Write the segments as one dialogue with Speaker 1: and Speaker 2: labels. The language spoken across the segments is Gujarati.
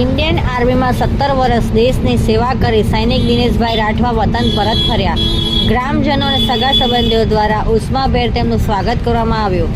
Speaker 1: ઇન્ડિયન આર્મીમાં સત્તર વર્ષ દેશની સેવા કરી સૈનિક દિનેશભાઈ રાઠવા વતન પરત ફર્યા. ગ્રામજનો અને સગા સંબંધીઓ દ્વારા ઉષ્માભેર તેમનું સ્વાગત કરવામાં આવ્યું.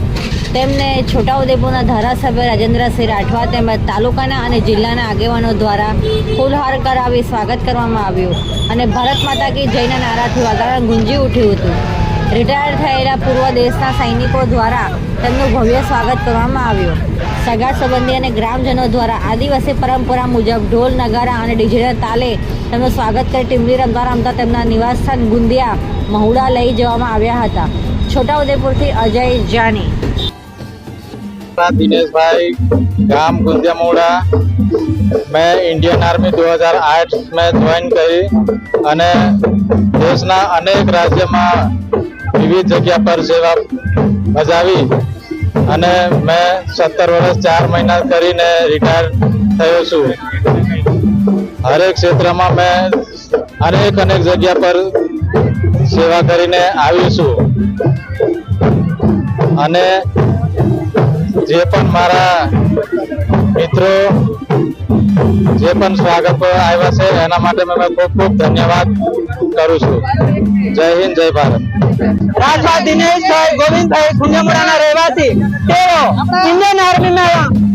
Speaker 1: તેમને છોટાઉદેપુરના ધારાસભ્ય રાજેન્દ્રસિંહ રાઠવા તેમજ તાલુકાના અને જિલ્લાના આગેવાનો દ્વારા ફૂલહાર કરાવી સ્વાગત કરવામાં આવ્યું અને ભારત માતા કી જયના નારાથી વાતાવરણ ગુંજી ઉઠ્યું હતું. રિટાયર થયેલા પૂર્વ દેશના સૈનિકો દ્વારા તેમનું ભવ્ય સ્વાગત કરવામાં આવ્યું. સગા સંબંધી અને ગ્રામજનો દ્વારા આદિવાસી પરંપરા મુજબ ઢોલ, નગારા અને ડીજેના તાલે તેમનું સ્વાગત કરી ટીમલી રમતા રમતા તેમના નિવાસસ્થાન ગુંદિયા મહુડા લઈ જવામાં આવ્યા હતા. છોટાઉદેપુરથી અજય જાની.
Speaker 2: દિનેશભાઈ, ગામ ગુંદિયામોડા મેં ઇન્ડિયન આર્મી દો હજાર આઠ મેં જોઈન કરી અને દેશના અનેક રાજ્યમાં વિવિધ જગ્યા પર સેવા બજાવી અને મેં સત્તર વર્ષ ચાર મહિના કરીને રિટાયર થયો છું. હરેક ક્ષેત્રમાં મેં અનેક અનેક જગ્યા પર સેવા કરીને આવ્યો છું. અને જે પણ મારા જે પણ સ્વાગત આવ્યા છે, એના માટે મેં ખૂબ ખૂબ ધન્યવાદ કરું છું. જય હિન્દ, જય ભારત.
Speaker 3: રાજભા દિનેશભાઈ ગોવિંદભાઈ ગુંજામડાના રહેવાસી. તેઓ ઇન્ડિયન આર્મીમાં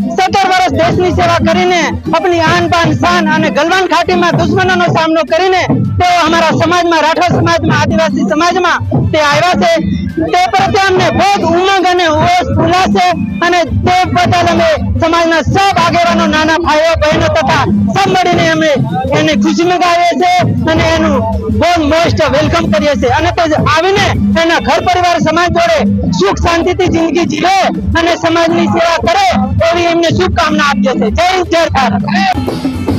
Speaker 3: દેશની સેવા કરીને, આપણી આન બાન શાન અને ગલવાન ઘાટીમાં દુશ્મનોનો સામનો કરીને તેઓ અમારા સમાજમાં, રાઠોડ સમાજમાં, આદિવાસી સમાજમાં તે આવ્યા છે. તે પ્રત્યે અમને બહુ ઉમંગ અને હોશ ઉલ્લાસ અને તે બદલ અમે સમાજના સૌ આગેવાનો, નાના ભાઈઓ, બહેનો તથા સૌ મળીને અમે એને ખુશી મગાવીએ છીએ અને એનું બહુ મોસ્ટ વેલકમ કરીએ છીએ. અને તે આવીને એના ઘર પરિવાર, સમાજ જોડે સુખ શાંતિથી જિંદગી જીવે અને સમાજની સેવા કરે એવી એમને શુભકામના આપીએ છીએ જય હિન્દ જય ભારત